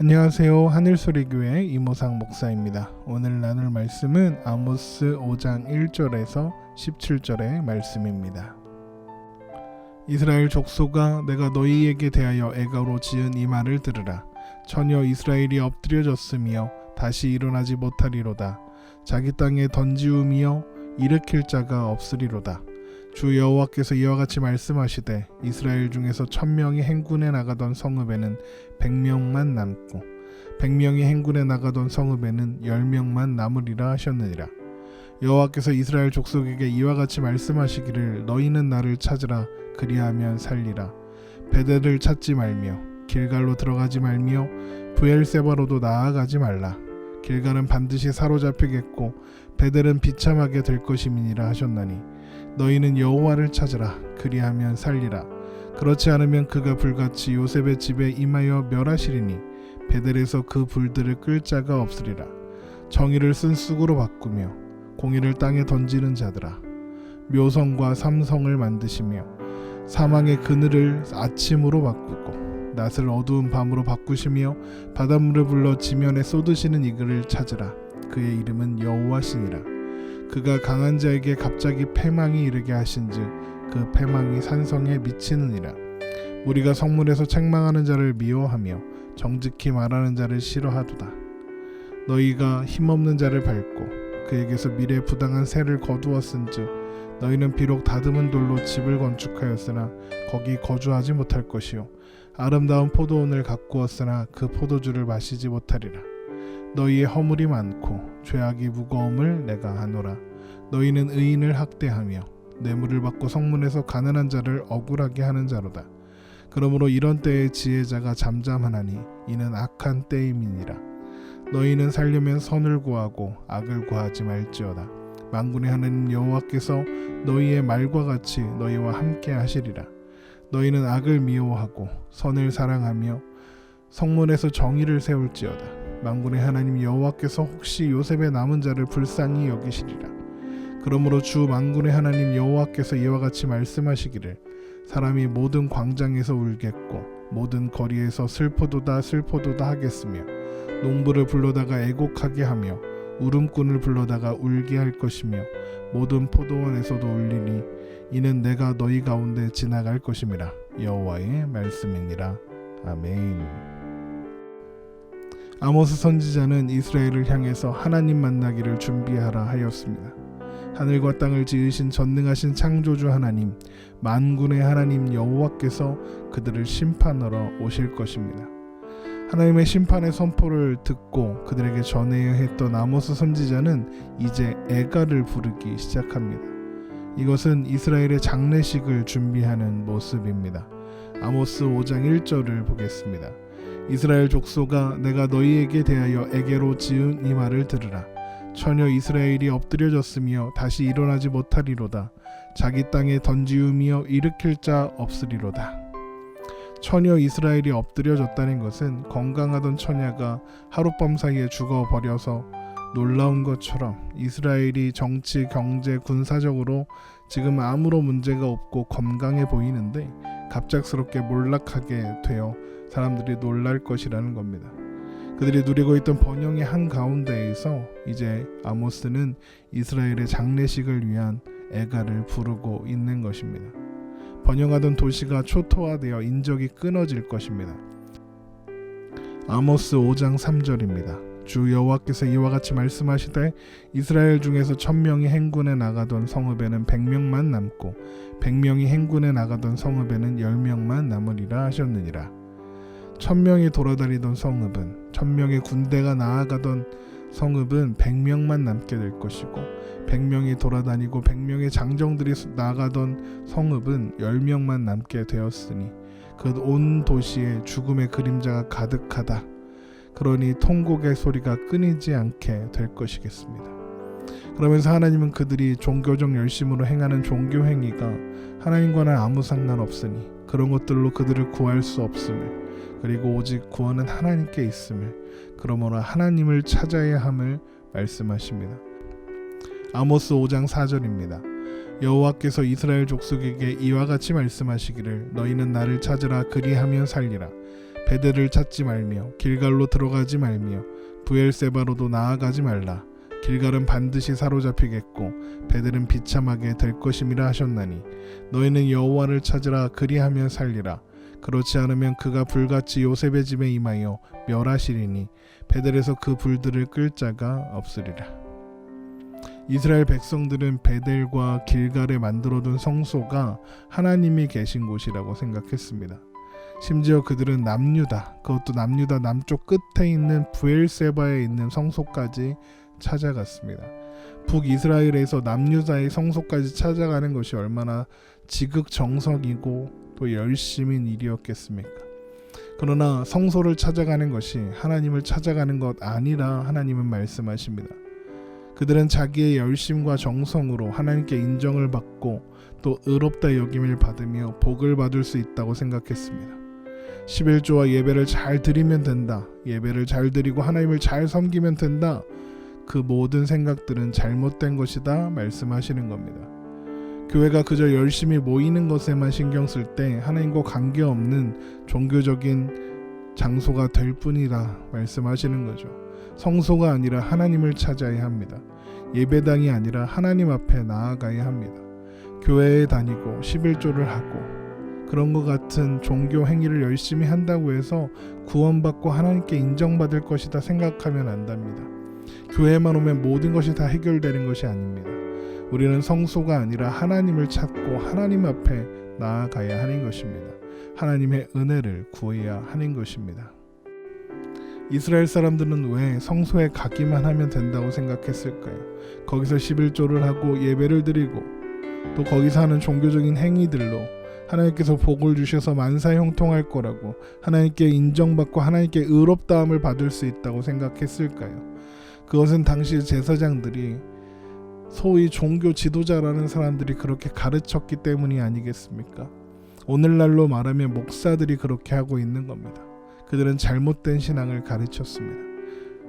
안녕하세요. 하늘소리교회 이모상 목사입니다. 오늘 나눌 말씀은 아모스 5장 1절에서 17절의 말씀입니다. 이스라엘 족속아 내가 너희에게 대하여 애가로 지은 이 말을 들으라. 전혀 이스라엘이 엎드려졌으며 다시 일어나지 못하리로다. 자기 땅에 던지우며 일으킬 자가 없으리로다. 주 여호와께서 이와 같이 말씀하시되 이스라엘 중에서 천명이 행군에 나가던 성읍에는 백명만 남고 백명이 행군에 나가던 성읍에는 열명만 남으리라 하셨느니라. 여호와께서 이스라엘 족속에게 이와 같이 말씀하시기를 너희는 나를 찾으라. 그리하면 살리라. 베델을 찾지 말며 길갈로 들어가지 말며 부엘세바로도 나아가지 말라. 길갈은 반드시 사로잡히겠고 베델은 비참하게 될 것임이니라 하셨나니 너희는 여호와를 찾으라. 그리하면 살리라. 그렇지 않으면 그가 불같이 요셉의 집에 임하여 멸하시리니 베델에서 그 불들을 끌 자가 없으리라. 정의를 쓴 쑥으로 바꾸며 공의를 땅에 던지는 자들아. 묘성과 삼성을 만드시며 사망의 그늘을 아침으로 바꾸고 낯을 어두운 밤으로 바꾸시며 바닷물을 불러 지면에 쏟으시는 이글을 찾으라. 그의 이름은 여호와시니라 그가 강한 자에게 갑자기 패망이 이르게 하신즉 그 패망이 산성에 미치느니라. 우리가 성문에서 책망하는 자를 미워하며 정직히 말하는 자를 싫어하도다. 너희가 힘없는 자를 밟고 그에게서 미래 부당한 세를 거두었은즉 너희는 비록 다듬은 돌로 집을 건축하였으나 거기 거주하지 못할 것이요. 아름다운 포도원을 가꾸었으나 그 포도주를 마시지 못하리라 너희의 허물이 많고 죄악이 무거움을 내가 아노라. 너희는 의인을 학대하며 뇌물을 받고 성문에서 가난한 자를 억울하게 하는 자로다. 그러므로 이런 때에 지혜자가 잠잠하나니 이는 악한 때임이니라. 너희는 살려면 선을 구하고 악을 구하지 말지어다. 만군의 하나님 여호와께서 너희의 말과 같이 너희와 함께 하시리라. 너희는 악을 미워하고 선을 사랑하며 성문에서 정의를 세울지어다 만군의 하나님 여호와께서 혹시 요셉의 남은 자를 불쌍히 여기시리라. 그러므로 주 만군의 하나님 여호와께서 이와 같이 말씀하시기를 사람이 모든 광장에서 울겠고 모든 거리에서 슬퍼도다 슬퍼도다 하겠으며 농부를 불러다가 애곡하게 하며 울음꾼을 불러다가 울게 할 것이며 모든 포도원에서도 울리니 이는 내가 너희 가운데 지나갈 것임이라. 여호와의 말씀이니라. 아멘. 아모스 선지자는 이스라엘을 향해서 하나님 만나기를 준비하라 하였습니다. 하늘과 땅을 지으신 전능하신 창조주 하나님, 만군의 하나님 여호와께서 그들을 심판하러 오실 것입니다. 하나님의 심판의 선포를 듣고 그들에게 전해야 했던 아모스 선지자는 이제 애가를 부르기 시작합니다. 이것은 이스라엘의 장례식을 준비하는 모습입니다. 아모스 5장 1절을 보겠습니다. 이스라엘 족속아 내가 너희에게 대하여 에게로 지은 이 말을 들으라. 처녀 이스라엘이 엎드려졌으며 다시 일어나지 못하리로다. 자기 땅에 던지우며 일으킬 자 없으리로다. 처녀 이스라엘이 엎드려졌다는 것은 건강하던 처녀가 하룻밤 사이에 죽어버려서 놀라운 것처럼 이스라엘이 정치, 경제, 군사적으로 지금 아무런 문제가 없고 건강해 보이는데 갑작스럽게 몰락하게 되어 사람들이 놀랄 것이라는 겁니다. 그들이 누리고 있던 번영의 한 가운데에서 이제 아모스는 이스라엘의 장례식을 위한 애가를 부르고 있는 것입니다. 번영하던 도시가 초토화되어 인적이 끊어질 것입니다. 아모스 5장 3절입니다. 주 여호와께서 이와 같이 말씀하시되 이스라엘 중에서 천명이 행군에 나가던 성읍에는 백명만 남고 백명이 행군에 나가던 성읍에는 열명만 남으리라 하셨느니라. 천명이 돌아다니던 성읍은 천명의 군대가 나아가던 성읍은 백명만 남게 될 것이고 백명이 돌아다니고 백명의 장정들이 나가던 성읍은 열명만 남게 되었으니 그 온 도시에 죽음의 그림자가 가득하다. 그러니 통곡의 소리가 끊이지 않게 될 것이겠습니다. 그러면서 하나님은 그들이 종교적 열심으로 행하는 종교 행위가 하나님과는 아무 상관없으니 그런 것들로 그들을 구할 수 없음을 그리고 오직 구원은 하나님께 있음을 그러므로 하나님을 찾아야 함을 말씀하십니다. 아모스 5장 4절입니다. 여호와께서 이스라엘 족속에게 이와 같이 말씀하시기를 너희는 나를 찾으라 그리하면 살리라 베델을 찾지 말며 길갈로 들어가지 말며 부엘세바로도 나아가지 말라 길갈은 반드시 사로잡히겠고 베델은 비참하게 될 것임이라 하셨나니 너희는 여호와를 찾으라 그리하면 살리라 그렇지 않으면 그가 불같이 요셉의 집에 임하여 멸하시리니 베델에서 그 불들을 끌 자가 없으리라 이스라엘 백성들은 베델과 길갈에 만들어둔 성소가 하나님이 계신 곳이라고 생각했습니다. 심지어 그들은 남유다, 그것도 남유다 남쪽 끝에 있는 부엘세바에 있는 성소까지 찾아갔습니다. 북이스라엘에서 남유다의 성소까지 찾아가는 것이 얼마나 지극정성이고 또 열심인 일이었겠습니까? 그러나 성소를 찾아가는 것이 하나님을 찾아가는 것 아니라 하나님은 말씀하십니다. 그들은 자기의 열심과 정성으로 하나님께 인정을 받고 또 의롭다 여김을 받으며 복을 받을 수 있다고 생각했습니다. 11조와 예배를 잘 드리면 된다. 예배를 잘 드리고 하나님을 잘 섬기면 된다. 그 모든 생각들은 잘못된 것이다 말씀하시는 겁니다. 교회가 그저 열심히 모이는 것에만 신경 쓸 때 하나님과 관계없는 종교적인 장소가 될 뿐이라 말씀하시는 거죠. 성소가 아니라 하나님을 찾아야 합니다. 예배당이 아니라 하나님 앞에 나아가야 합니다. 교회에 다니고 11조를 하고 그런 것 같은 종교 행위를 열심히 한다고 해서 구원받고 하나님께 인정받을 것이다 생각하면 안답니다. 교회만 오면 모든 것이 다 해결되는 것이 아닙니다. 우리는 성소가 아니라 하나님을 찾고 하나님 앞에 나아가야 하는 것입니다. 하나님의 은혜를 구해야 하는 것입니다. 이스라엘 사람들은 왜 성소에 가기만 하면 된다고 생각했을까요? 거기서 11조를 하고 예배를 드리고 또 거기서 하는 종교적인 행위들로 하나님께서 복을 주셔서 만사 형통할 거라고 하나님께 인정받고 하나님께 의롭다함을 받을 수 있다고 생각했을까요? 그것은 당시 제사장들이 소위 종교 지도자라는 사람들이 그렇게 가르쳤기 때문이 아니겠습니까? 오늘날로 말하면 목사들이 그렇게 하고 있는 겁니다. 그들은 잘못된 신앙을 가르쳤습니다.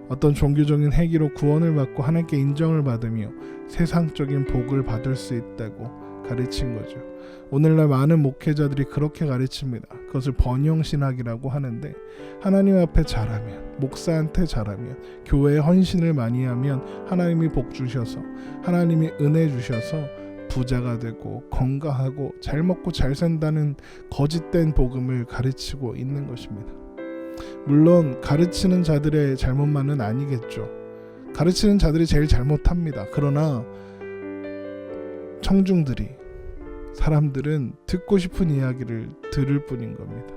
어떤 종교적인 행위로 구원을 받고 하나님께 인정을 받으며 세상적인 복을 받을 수 있다고 가르친 거죠. 오늘날 많은 목회자들이 그렇게 가르칩니다. 그것을 번영신학이라고 하는데 하나님 앞에 잘하면 목사한테 잘하면 교회에 헌신을 많이 하면 하나님이 복 주셔서 하나님이 은혜 주셔서 부자가 되고 건강하고 잘 먹고 잘 산다는 거짓된 복음을 가르치고 있는 것입니다. 물론 가르치는 자들의 잘못만은 아니겠죠. 가르치는 자들이 제일 잘못합니다. 그러나 청중들이 사람들은 듣고 싶은 이야기를 들을 뿐인 겁니다.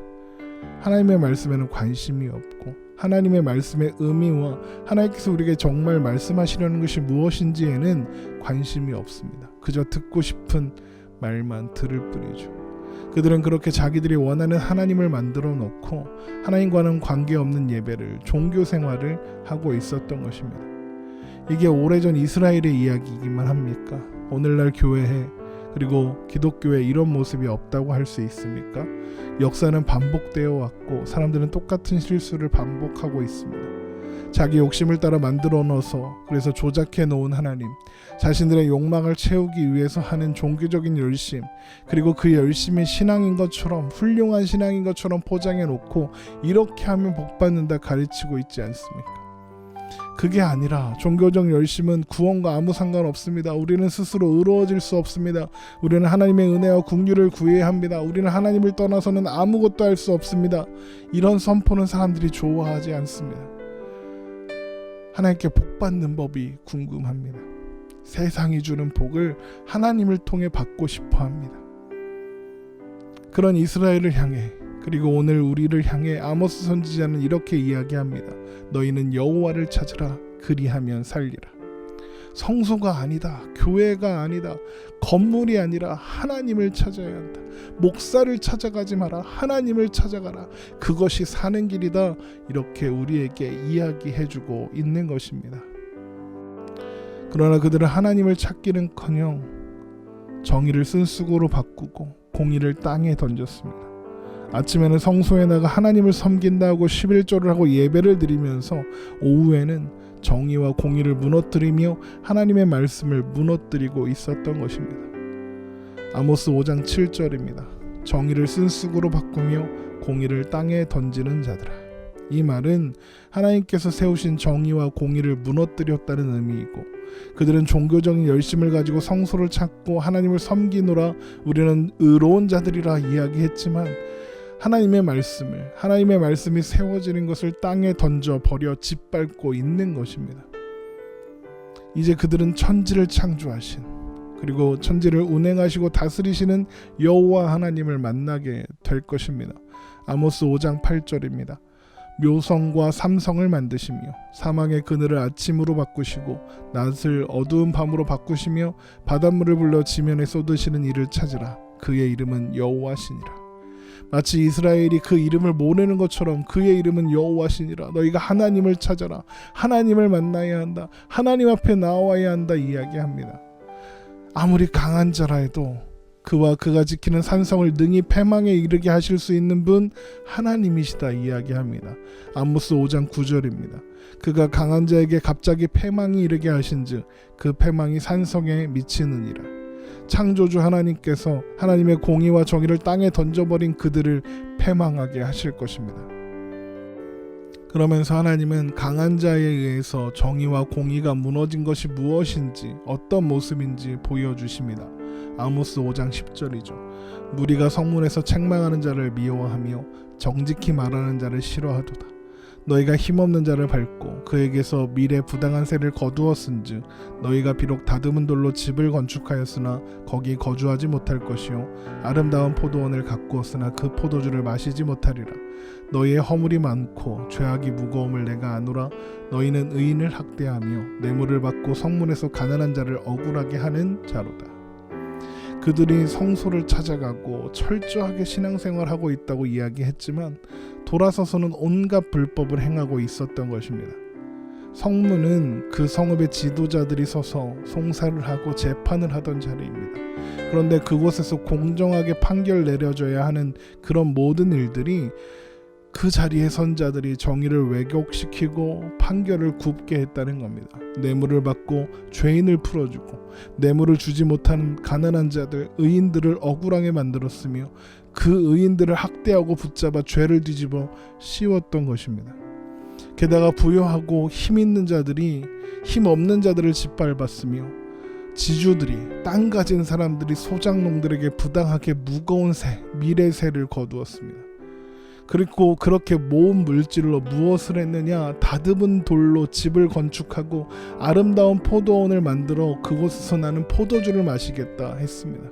하나님의 말씀에는 관심이 없고 하나님의 말씀의 의미와 하나님께서 우리에게 정말 말씀하시려는 것이 무엇인지에는 관심이 없습니다. 그저 듣고 싶은 말만 들을 뿐이죠. 그들은 그렇게 자기들이 원하는 하나님을 만들어 놓고 하나님과는 관계없는 예배를 종교 생활을 하고 있었던 것입니다. 이게 오래전 이스라엘의 이야기이기만 합니까? 오늘날 교회에 그리고 기독교에 이런 모습이 없다고 할 수 있습니까? 역사는 반복되어 왔고 사람들은 똑같은 실수를 반복하고 있습니다. 자기 욕심을 따라 만들어 넣어서 그래서 조작해 놓은 하나님, 자신들의 욕망을 채우기 위해서 하는 종교적인 열심, 그리고 그 열심이 신앙인 것처럼 훌륭한 신앙인 것처럼 포장해 놓고 이렇게 하면 복 받는다 가르치고 있지 않습니까? 그게 아니라 종교적 열심은 구원과 아무 상관없습니다. 우리는 스스로 의로워질 수 없습니다. 우리는 하나님의 은혜와 국류를 구해야 합니다. 우리는 하나님을 떠나서는 아무것도 할 수 없습니다. 이런 선포는 사람들이 좋아하지 않습니다. 하나님께 복 받는 법이 궁금합니다. 세상이 주는 복을 하나님을 통해 받고 싶어 합니다. 그런 이스라엘을 향해 그리고 오늘 우리를 향해 아모스 선지자는 이렇게 이야기합니다. 너희는 여호와를 찾으라 그리하면 살리라. 성소가 아니다. 교회가 아니다. 건물이 아니라 하나님을 찾아야 한다. 목사를 찾아가지 마라. 하나님을 찾아가라. 그것이 사는 길이다. 이렇게 우리에게 이야기해 주고 있는 것입니다. 그러나 그들은 하나님을 찾기는커녕 정의를 쓴수고로 바꾸고 공의를 땅에 던졌습니다. 아침에는 성소에 나가 하나님을 섬긴다고 11조를 하고 예배를 드리면서 오후에는 정의와 공의를 무너뜨리며 하나님의 말씀을 무너뜨리고 있었던 것입니다. 아모스 5장 7절입니다. 정의를 쓴쑥으로 바꾸며 공의를 땅에 던지는 자들아. 이 말은 하나님께서 세우신 정의와 공의를 무너뜨렸다는 의미이고 그들은 종교적인 열심을 가지고 성소를 찾고 하나님을 섬기노라 우리는 의로운 자들이라 이야기했지만 하나님의 말씀을 하나님의 말씀이 세워지는 것을 땅에 던져 버려 짓밟고 있는 것입니다. 이제 그들은 천지를 창조하신 그리고 천지를 운행하시고 다스리시는 여호와 하나님을 만나게 될 것입니다. 아모스 5장 8절입니다. 묘성과 삼성을 만드시며 사망의 그늘을 아침으로 바꾸시고 낮을 어두운 밤으로 바꾸시며 바닷물을 불러 지면에 쏟으시는 이를 찾으라 그의 이름은 여호와시니라 마치 이스라엘이 그 이름을 모르는 것처럼 그의 이름은 여호와시니라 너희가 하나님을 찾아라 하나님을 만나야 한다 하나님 앞에 나와야 한다 이야기합니다 아무리 강한 자라 해도 그와 그가 지키는 산성을 능히 패망에 이르게 하실 수 있는 분 하나님이시다 이야기합니다. 아모스 5장 9절입니다. 그가 강한 자에게 갑자기 패망이 이르게 하신즉 그 패망이 산성에 미치느니라. 창조주 하나님께서 하나님의 공의와 정의를 땅에 던져버린 그들을 패망하게 하실 것입니다. 그러면서 하나님은 강한 자에 의해서 정의와 공의가 무너진 것이 무엇인지 어떤 모습인지 보여주십니다. 아모스 5장 10절이죠. 무리가 성문에서 책망하는 자를 미워하며 정직히 말하는 자를 싫어하도다. 너희가 힘없는 자를 밟고 그에게서 미래 부당한 세를 거두었은즉 너희가 비록 다듬은 돌로 집을 건축하였으나 거기 거주하지 못할 것이요 아름다운 포도원을 가꾸었으나 그 포도주를 마시지 못하리라. 너희의 허물이 많고 죄악이 무거움을 내가 아노라. 너희는 의인을 학대하며 뇌물을 받고 성문에서 가난한 자를 억울하게 하는 자로다 그들이 성소를 찾아가고 철저하게 신앙생활하고 있다고 이야기했지만 돌아서서는 온갖 불법을 행하고 있었던 것입니다. 성문은 그 성읍의 지도자들이 서서 송사를 하고 재판을 하던 자리입니다. 그런데 그곳에서 공정하게 판결 내려져야 하는 그런 모든 일들이 그 자리의 선자들이 정의를 왜곡시키고 판결을 굽게 했다는 겁니다. 뇌물을 받고 죄인을 풀어주고 뇌물을 주지 못하는 가난한 자들, 의인들을 억울하게 만들었으며 그 의인들을 학대하고 붙잡아 죄를 뒤집어 씌웠던 것입니다. 게다가 부여하고 힘 있는 자들이 힘 없는 자들을 짓밟았으며 지주들이 땅 가진 사람들이 소장농들에게 부당하게 무거운 세, 미래세를 거두었습니다. 그리고 그렇게 모은 물질로 무엇을 했느냐? 다듬은 돌로 집을 건축하고 아름다운 포도원을 만들어 그곳에서 나는 포도주를 마시겠다 했습니다.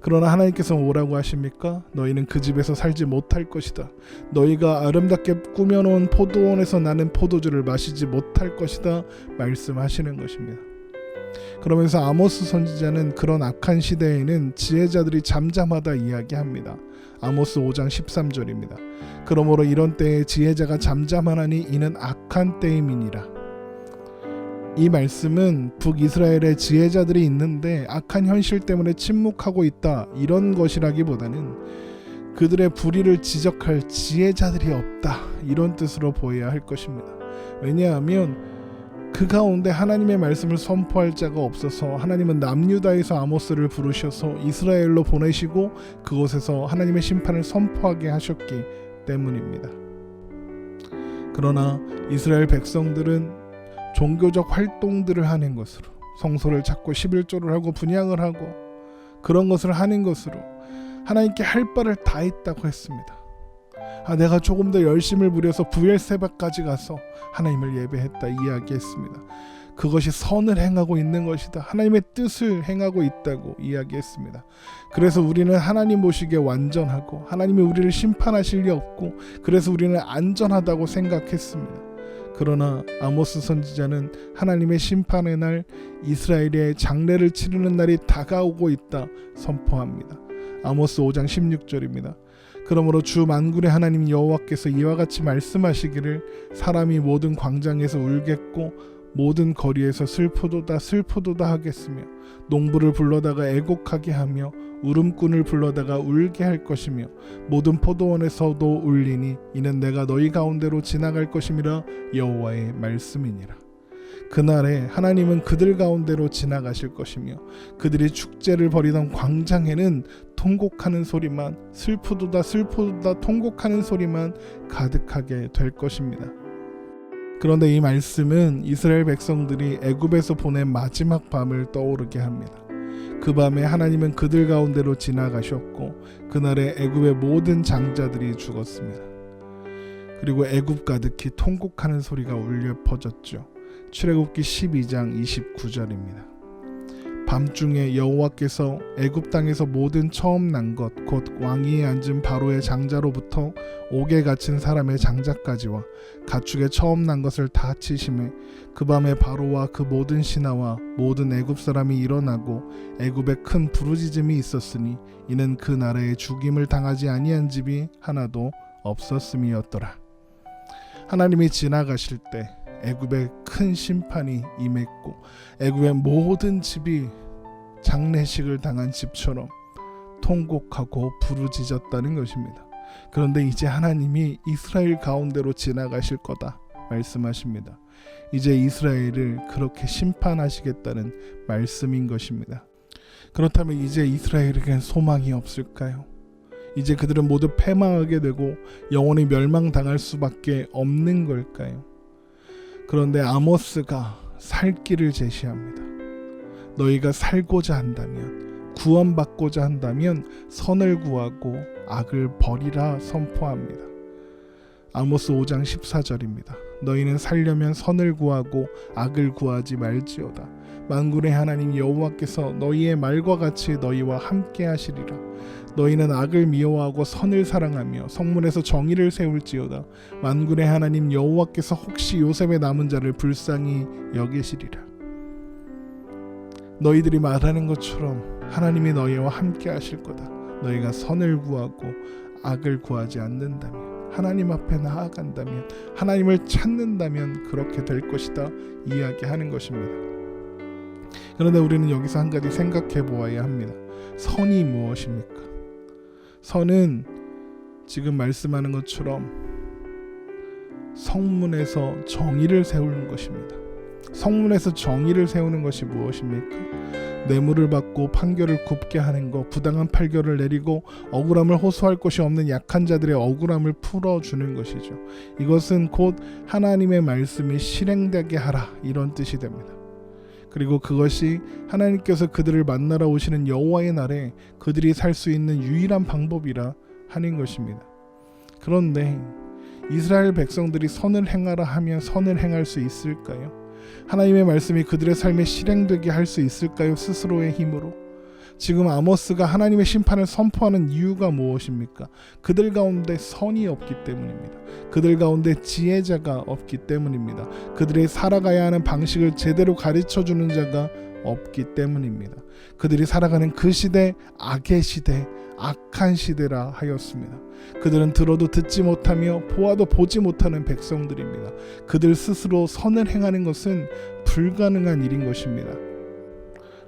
그러나 하나님께서 뭐라고 하십니까? 너희는 그 집에서 살지 못할 것이다. 너희가 아름답게 꾸며놓은 포도원에서 나는 포도주를 마시지 못할 것이다. 말씀하시는 것입니다. 그러면서 아모스 선지자는 그런 악한 시대에는 지혜자들이 잠잠하다 이야기합니다. 아모스 5장 13절입니다. 그러므로 이런 때에 지혜자가 잠잠하나니 이는 악한 때임이니라. 이 말씀은 북이스라엘의 지혜자들이 있는데 악한 현실 때문에 침묵하고 있다 이런 것이라기보다는 그들의 불의를 지적할 지혜자들이 없다 이런 뜻으로 보여야 할 것입니다. 왜냐하면 그 가운데 하나님의 말씀을 선포할 자가 없어서 하나님은 남유다에서 아모스를 부르셔서 이스라엘로 보내시고 그곳에서 하나님의 심판을 선포하게 하셨기 때문입니다. 그러나 이스라엘 백성들은 종교적 활동들을 하는 것으로 성소를 찾고 11조를 하고 분양을 하고 그런 것을 하는 것으로 하나님께 할 바를 다 했다고 했습니다. 아, 내가 조금 더 열심을 부려서 부엘세바까지 가서 하나님을 예배했다 이야기했습니다. 그것이 선을 행하고 있는 것이다. 하나님의 뜻을 행하고 있다고 이야기했습니다. 그래서 우리는 하나님 보시기에 완전하고 하나님이 우리를 심판하실 리 없고 그래서 우리는 안전하다고 생각했습니다. 그러나 아모스 선지자는 하나님의 심판의 날 이스라엘의 장례를 치르는 날이 다가오고 있다 선포합니다. 아모스 5장 16절입니다. 그러므로 주 만군의 하나님 여호와께서 이와 같이 말씀하시기를 사람이 모든 광장에서 울겠고 모든 거리에서 슬프도다 슬프도다 하겠으며 농부를 불러다가 애곡하게 하며 울음꾼을 불러다가 울게 할 것이며 모든 포도원에서도 울리니 이는 내가 너희 가운데로 지나갈 것임이라 여호와의 말씀이니라. 그날에 하나님은 그들 가운데로 지나가실 것이며 그들이 축제를 벌이던 광장에는 통곡하는 소리만 슬프도다 슬프도다 통곡하는 소리만 가득하게 될 것입니다. 그런데 이 말씀은 이스라엘 백성들이 애굽에서 보낸 마지막 밤을 떠오르게 합니다. 그 밤에 하나님은 그들 가운데로 지나가셨고 그날에 애굽의 모든 장자들이 죽었습니다. 그리고 애굽 가득히 통곡하는 소리가 울려 퍼졌죠. 출애굽기 12장 29절입니다. 밤중에 여호와께서 애굽 땅에서 모든 처음 난 것 곧 왕위에 앉은 바로의 장자로부터 옥에 갇힌 사람의 장자까지와 가축의 처음 난 것을 다 치심에 그 밤에 바로와 그 모든 신하와 모든 애굽 사람이 일어나고 애굽에 큰 부르짖음이 있었으니 이는 그 나라에 죽임을 당하지 아니한 집이 하나도 없었음이었더라. 하나님이 지나가실 때 애굽에 큰 심판이 임했고 애굽의 모든 집이 장례식을 당한 집처럼 통곡하고 부르짖었다는 것입니다. 그런데 이제 하나님이 이스라엘 가운데로 지나가실 거다 말씀하십니다. 이제 이스라엘을 그렇게 심판하시겠다는 말씀인 것입니다. 그렇다면 이제 이스라엘에겐 소망이 없을까요? 이제 그들은 모두 패망하게 되고 영원히 멸망당할 수밖에 없는 걸까요? 그런데 아모스가 살 길을 제시합니다. 너희가 살고자 한다면 구원받고자 한다면 선을 구하고 악을 버리라 선포합니다. 아모스 5장 14절입니다. 너희는 살려면 선을 구하고 악을 구하지 말지어다. 만군의 하나님 여호와께서 너희의 말과 같이 너희와 함께 하시리라. 너희는 악을 미워하고 선을 사랑하며 성문에서 정의를 세울지어다. 만군의 하나님 여호와께서 혹시 요셉의 남은 자를 불쌍히 여기시리라. 너희들이 말하는 것처럼 하나님이 너희와 함께 하실 거다. 너희가 선을 구하고 악을 구하지 않는다면 하나님 앞에 나아간다면 하나님을 찾는다면 그렇게 될 것이다 이야기하는 것입니다. 그런데 우리는 여기서 한 가지 생각해 보아야 합니다. 선이 무엇입니까? 선은 지금 말씀하는 것처럼 성문에서 정의를 세우는 것입니다. 성문에서 정의를 세우는 것이 무엇입니까? 뇌물을 받고 판결을 굽게 하는 것, 부당한 판결을 내리고 억울함을 호소할 것이 없는 약한 자들의 억울함을 풀어주는 것이죠. 이것은 곧 하나님의 말씀이 실행되게 하라 이런 뜻이 됩니다. 그리고 그것이 하나님께서 그들을 만나러 오시는 여호와의 날에 그들이 살 수 있는 유일한 방법이라 하는 것입니다. 그런데 이스라엘 백성들이 선을 행하라 하면 선을 행할 수 있을까요? 하나님의 말씀이 그들의 삶에 실행되게 할 수 있을까요? 스스로의 힘으로? 지금 아모스가 하나님의 심판을 선포하는 이유가 무엇입니까? 그들 가운데 선이 없기 때문입니다. 그들 가운데 지혜자가 없기 때문입니다. 그들이 살아가야 하는 방식을 제대로 가르쳐 주는 자가 없기 때문입니다. 그들이 살아가는 그 시대 악의 시대, 악한 시대라 하였습니다. 그들은 들어도 듣지 못하며 보아도 보지 못하는 백성들입니다. 그들 스스로 선을 행하는 것은 불가능한 일인 것입니다.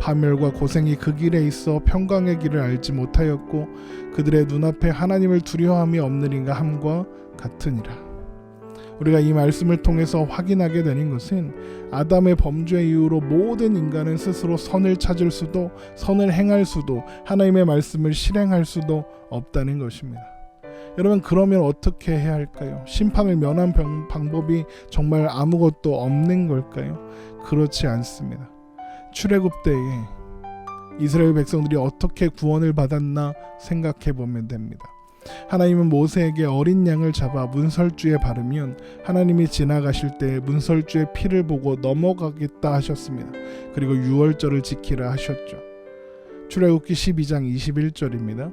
파멸과 고생이 그 길에 있어 평강의 길을 알지 못하였고 그들의 눈앞에 하나님을 두려워함이 없느니가 함과 같으니라. 우리가 이 말씀을 통해서 확인하게 되는 것은 아담의 범죄 이후로 모든 인간은 스스로 선을 찾을 수도 선을 행할 수도 하나님의 말씀을 실행할 수도 없다는 것입니다. 여러분 그러면 어떻게 해야 할까요? 심판을 면한 방법이 정말 아무것도 없는 걸까요? 그렇지 않습니다. 출애굽 때에 이스라엘 백성들이 어떻게 구원을 받았나 생각해 보면 됩니다. 하나님은 모세에게 어린 양을 잡아 문설주에 바르면 하나님이 지나가실 때 문설주의 피를 보고 넘어가겠다 하셨습니다. 그리고 유월절을 지키라 하셨죠. 출애굽기 12장 21절입니다.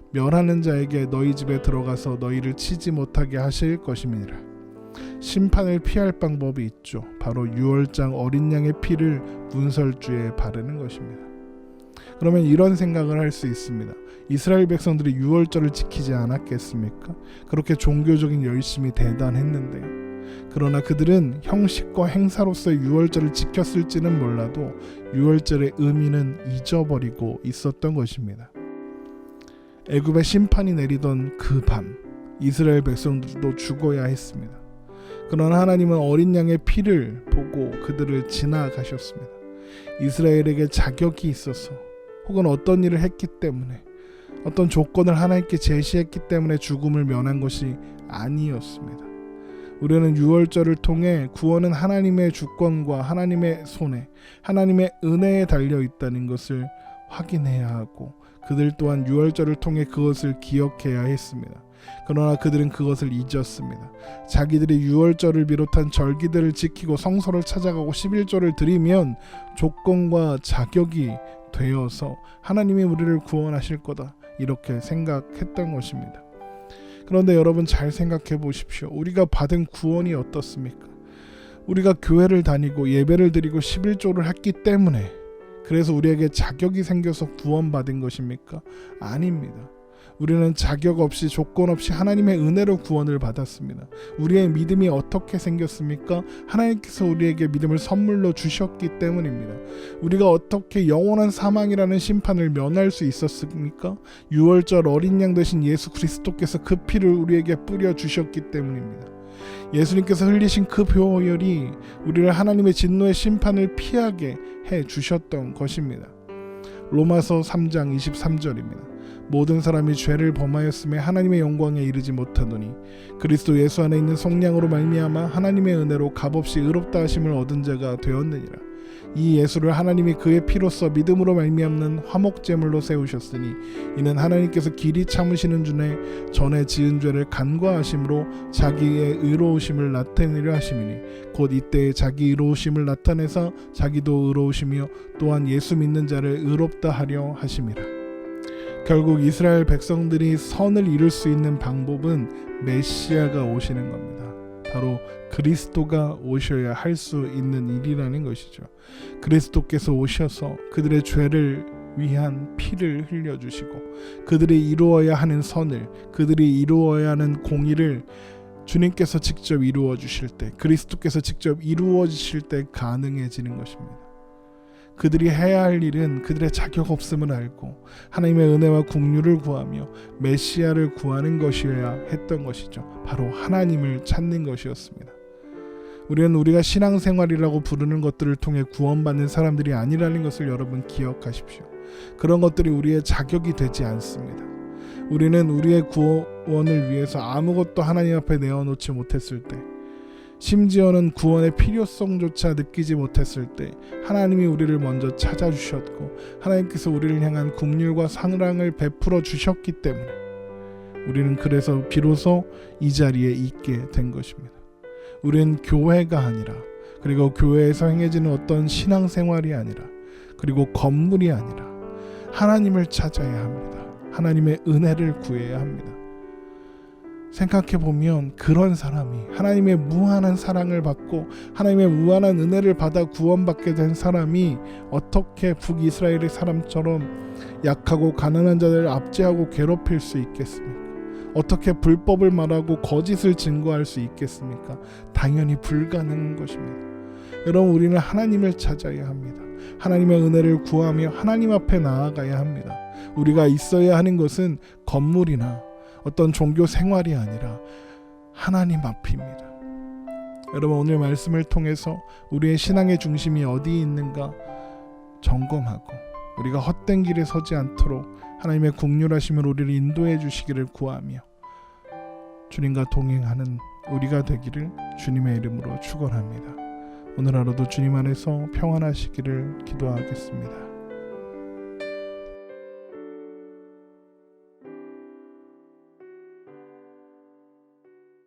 멸하는 자에게 너희 집에 들어가서 너희를 치지 못하게 하실 것임이니라. 심판을 피할 방법이 있죠. 바로 유월장 어린 양의 피를 문설주에 바르는 것입니다. 그러면 이런 생각을 할 수 있습니다. 이스라엘 백성들이 유월절을 지키지 않았겠습니까? 그렇게 종교적인 열심이 대단했는데요. 그러나 그들은 형식과 행사로서의 유월절을 지켰을지는 몰라도 유월절의 의미는 잊어버리고 있었던 것입니다. 애굽의 심판이 내리던 그 밤 이스라엘 백성들도 죽어야 했습니다. 그러나 하나님은 어린 양의 피를 보고 그들을 지나가셨습니다. 이스라엘에게 자격이 있어서 혹은 어떤 일을 했기 때문에 어떤 조건을 하나님께 제시했기 때문에 죽음을 면한 것이 아니었습니다. 우리는 유월절을 통해 구원은 하나님의 주권과 하나님의 손에 하나님의 은혜에 달려 있다는 것을 확인해야 하고 그들 또한 유월절을 통해 그것을 기억해야 했습니다. 그러나 그들은 그것을 잊었습니다. 자기들이 유월절을 비롯한 절기들을 지키고 성소를 찾아가고 11조를 드리면 조건과 자격이 되어서 하나님이 우리를 구원하실 거다. 이렇게 생각했던 것입니다. 그런데 여러분 잘 생각해 보십시오. 우리가 받은 구원이 어떻습니까? 우리가 교회를 다니고 예배를 드리고 11조를 했기 때문에 그래서 우리에게 자격이 생겨서 구원받은 것입니까? 아닙니다. 우리는 자격 없이 조건 없이 하나님의 은혜로 구원을 받았습니다. 우리의 믿음이 어떻게 생겼습니까? 하나님께서 우리에게 믿음을 선물로 주셨기 때문입니다. 우리가 어떻게 영원한 사망이라는 심판을 면할 수 있었습니까? 유월절 어린 양 되신 예수 그리스도께서 그 피를 우리에게 뿌려 주셨기 때문입니다. 예수님께서 흘리신 그 보혈이 우리를 하나님의 진노의 심판을 피하게 해 주셨던 것입니다. 로마서 3장 23절입니다. 모든 사람이 죄를 범하였음에 하나님의 영광에 이르지 못하노니 그리스도 예수 안에 있는 성량으로 말미암아 하나님의 은혜로 값없이 의롭다 하심을 얻은 자가 되었느니라. 이 예수를 하나님이 그의 피로써 믿음으로 말미암는 화목제물로 세우셨으니 이는 하나님께서 길이 참으시는 중에 전에 지은 죄를 간과하심으로 자기의 의로우심을 나타내려 하심이니 곧 이때에 자기 의로우심을 나타내사 자기도 의로우시며 또한 예수 믿는 자를 의롭다 하려 하심이라 결국 이스라엘 백성들이 선을 이룰 수 있는 방법은 메시아가 오시는 겁니다. 바로 그리스도가 오셔야 할 수 있는 일이라는 것이죠. 그리스도께서 오셔서 그들의 죄를 위한 피를 흘려 주시고 그들이 이루어야 하는 선을 그들이 이루어야 하는 공의를 주님께서 직접 이루어 주실 때 그리스도께서 직접 이루어 주실 때 가능해지는 것입니다. 그들이 해야 할 일은 그들의 자격 없음을 알고 하나님의 은혜와 국류를 구하며 메시아를 구하는 것이어야 했던 것이죠. 바로 하나님을 찾는 것이었습니다. 우리는 우리가 신앙생활이라고 부르는 것들을 통해 구원받는 사람들이 아니라는 것을 여러분 기억하십시오. 그런 것들이 우리의 자격이 되지 않습니다. 우리는 우리의 구원을 위해서 아무것도 하나님 앞에 내어놓지 못했을 때 심지어는 구원의 필요성조차 느끼지 못했을 때 하나님이 우리를 먼저 찾아주셨고 하나님께서 우리를 향한 국률과 사랑을 베풀어 주셨기 때문에 우리는 그래서 비로소 이 자리에 있게 된 것입니다. 우리는 교회가 아니라 그리고 교회에서 행해지는 어떤 신앙생활이 아니라 그리고 건물이 아니라 하나님을 찾아야 합니다. 하나님의 은혜를 구해야 합니다. 생각해 보면 그런 사람이 하나님의 무한한 사랑을 받고 하나님의 무한한 은혜를 받아 구원받게 된 사람이 어떻게 북이스라엘의 사람처럼 약하고 가난한 자들을 압제하고 괴롭힐 수 있겠습니까? 어떻게 불법을 말하고 거짓을 증거할 수 있겠습니까? 당연히 불가능한 것입니다. 여러분 우리는 하나님을 찾아야 합니다. 하나님의 은혜를 구하며 하나님 앞에 나아가야 합니다. 우리가 있어야 하는 것은 건물이나 어떤 종교 생활이 아니라 하나님 앞입니다. 여러분 오늘 말씀을 통해서 우리의 신앙의 중심이 어디에 있는가 점검하고 우리가 헛된 길에 서지 않도록 하나님의 국률하심을 우리를 인도해 주시기를 구하며 주님과 동행하는 우리가 되기를 주님의 이름으로 축원합니다. 오늘 하루도 주님 안에서 평안하시기를 기도하겠습니다.